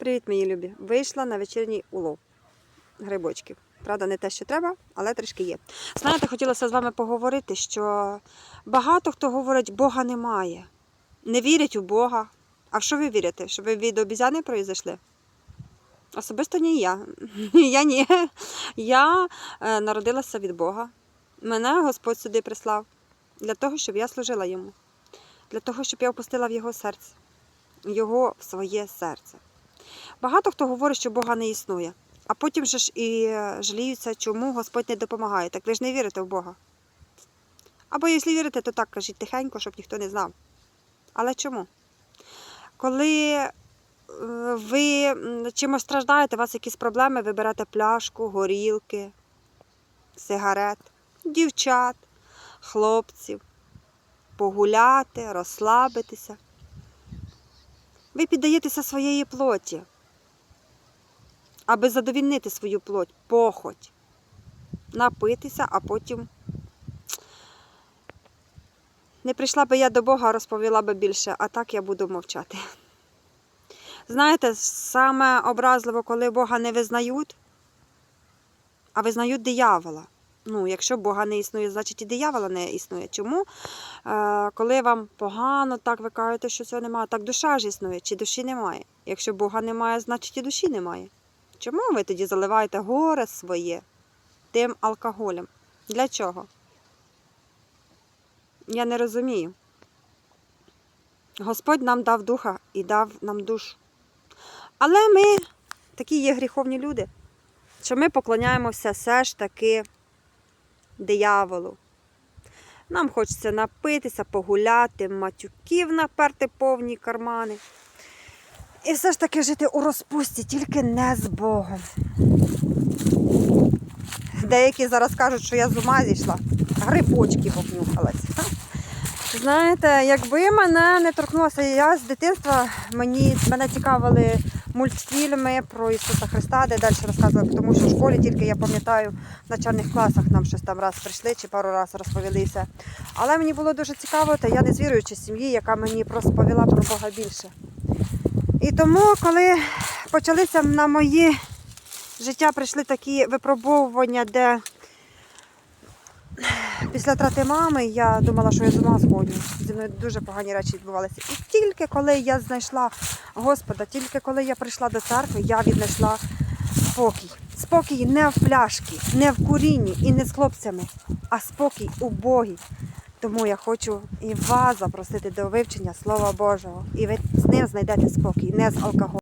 Привіт, мої любі! Вийшла на вечірній улов грибочків. Правда, не те, що треба, але трішки є. Знаєте, хотілося з вами поговорити, що багато хто говорить, Бога немає. Не вірять у Бога. А в що ви вірите? Що ви від обізяни произойшли? Особисто ні я. Я ні. Я е, народилася від Бога. Мене Господь сюди прислав для того, щоб я служила йому, для того, щоб я впустила в його серце, його в своє серце. Багато хто говорить, що Бога не існує, а потім же ж і е, жаліються, чому Господь не допомагає. Так ви ж не вірите в Бога. Або якщо вірите, то так кажіть тихенько, щоб ніхто не знав. Але чому? Коли е, ви чимось страждаєте, у вас якісь проблеми, ви берете пляшку, горілки, сигарет, дівчат, хлопців, погуляти, розслабитися. Ви піддаєтеся своєї плоті, аби задовільнити свою плоть, похоть, напитися, а потім не прийшла би я до Бога, розповіла би більше, а так я буду мовчати. Знаєте, саме образливо, коли Бога не визнають, а визнають диявола. Ну, якщо Бога не існує, значить і диявола не існує. Чому? Е, коли вам погано, так ви кажете, що цього немає, так душа ж існує, чи душі немає. Якщо Бога немає, значить і душі немає. Чому ви тоді заливаєте горе своє тим алкоголем? Для чого? Я не розумію. Господь нам дав духа і дав нам душу. Але ми такі є гріховні люди, що ми поклоняємося все ж таки дияволу. Нам хочеться напитися, погуляти, матюків наперти повні кармани. І все ж таки жити у розпусті, тільки не з Богом. Деякі зараз кажуть, що я з ума зійшла, грибочки обнюхалась. Знаєте, якби мене не торкнулося, я з дитинства мені, мене цікавили мультфільми про Ісуса Христа, де далі розказували, тому що в школі тільки я пам'ятаю, в начальних класах нам щось там раз прийшли чи пару разів розповілися. Але мені було дуже цікаво, та я не з сім'ї, яка мені просто повела про Бога більше. І тому, коли почалися на моє життя, прийшли такі випробовування, де після трати мами я думала, що я з ума сходжу. Зі мною дуже погані речі відбувалися. І тільки коли я знайшла Господа, тільки коли я прийшла до церкви, я віднайшла спокій. Спокій не в пляшки, не в курінні і не з хлопцями, а спокій у Богі. Тому я хочу і вас запросити до вивчення Слова Божого. І ви з ним знайдете спокій, не з алкоголем.